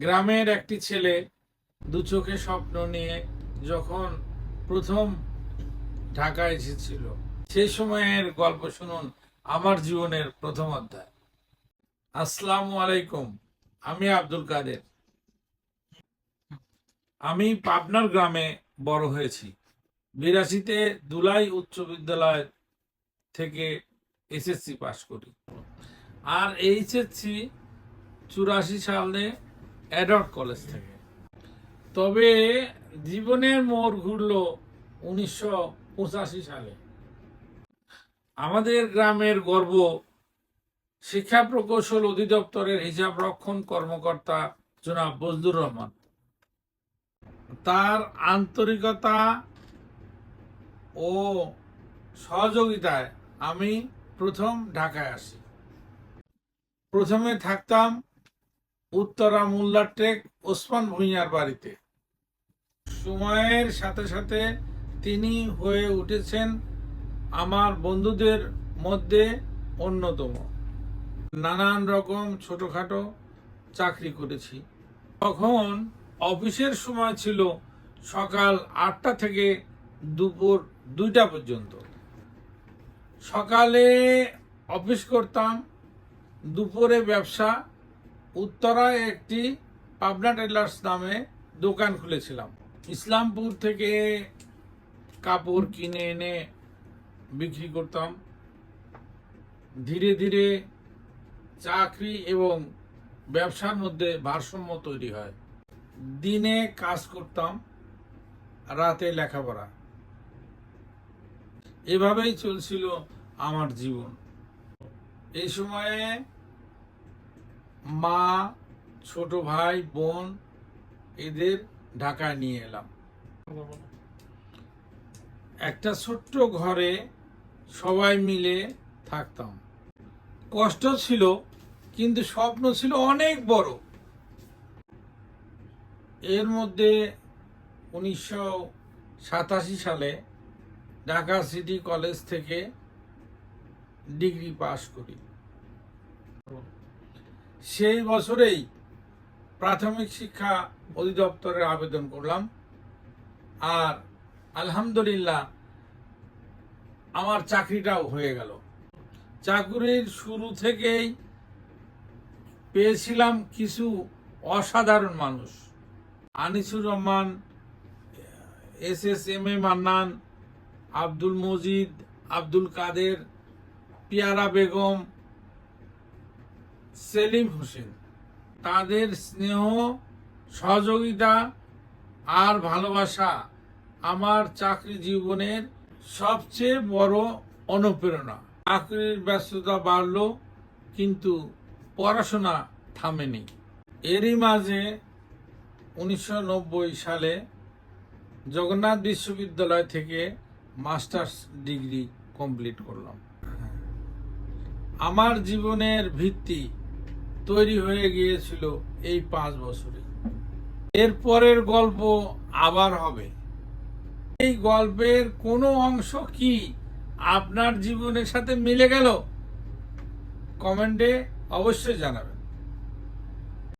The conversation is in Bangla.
গ্রামের একটি ছেলে দু চোখে স্বপ্ন নিয়ে যখন প্রথম ঢাকায় এসেছিল সেই সময়ের গল্প শুনুন আমার জীবনের প্রথম অধ্যায়। আসসালামু আলাইকুম, আমি আব্দুল কাদের। আমি পাবনার গ্রামে বড় হয়েছি। বিরাশিতে দুলাই উচ্চ বিদ্যালয় থেকে এসএসসি পাশ করি। আর এইচএসসি চুরাশি সালে অ্যাডট কলেজ থেকে। তবে জীবনের মোড় ঘুরল উনিশশো পঁচাশি সালে। আমাদের গ্রামের গর্ব, শিক্ষা প্রকৌশল অধিদপ্তরের হিসাব রক্ষণ কর্মকর্তা জনাব বজলুর রহমান। তার আন্তরিকতা ও সহযোগিতায় আমি প্রথম ঢাকায় আসি। প্রথমে থাকতাম উত্তরা মোল্লাটেক ওসমান ভুঁইয়ার বাড়িতে। সময়ের সাথে সাথে তিনি হয়ে উঠেছেন আমার বন্ধুদের মধ্যে অন্যতম। নানান রকম ছোটখাটো চাকরি করেছি। তখন অফিসের সময় ছিল সকাল আটটা থেকে দুপুর দুইটা পর্যন্ত। সকালে অফিস করতাম, দুপুরে ব্যবসা উত্তরায় একটি পাবনা টেলার্স নামে দোকান খুলেছিলাম। ইসলামপুর থেকে কাপড় কিনে এনে বিক্রি করতাম। ধীরে ধীরে চাকরি এবং ব্যবসার মধ্যে ভারসাম্য তৈরি হয়। দিনে কাজ করতাম, রাতে লেখাপড়া। এভাবেই চলছিল আমার জীবন। এই সময়ে মা, ছোট ভাই, বোন এদের ঢাকায় নিয়ে এলাম। একটা ছোট্ট ঘরে সবাই মিলে থাকতাম। কষ্ট ছিল, কিন্তু স্বপ্ন ছিল অনেক বড়। এর মধ্যে উনিশশো সাতাশি সালে ঢাকা সিটি কলেজ থেকে ডিগ্রি পাশ করি। সেই বছরেই প্রাথমিক শিক্ষা অধিদপ্তরে আবেদন করলাম। আর আলহামদুলিল্লাহ আমার চাকরিটাও হয়ে গেল। চাকরির শুরু থেকেই পেয়েছিলাম কিছু অসাধারণ মানুষ। Anisur Rahman S S M A Mannan, Abdul Majid, Abdul Kader, Piara Begum Selim Hossain. তাদের স্নেহ, সহযোগিতা আর ভালোবাসা আমার চাকরি জীবনের সবচেয়ে বড় অনুপ্রেরণা। চাকরির ব্যস্ততা বাড়লো, কিন্তু পড়াশোনা থামেনি। এরই মাঝে উনিশশো নব্বই সালে জগন্নাথ বিশ্ববিদ্যালয় থেকে মাস্টার্স ডিগ্রি কমপ্লিট করলাম। আমার জীবনের ভিত্তি তৈরি হয়ে গিয়েছিল এই পাঁচ বছরে। এরপরের গল্প আবার হবে। এই গল্পের কোনো অংশ কি আপনার জীবনের সাথে মিলে গেল? কমেন্টে অবশ্যই জানাবেন।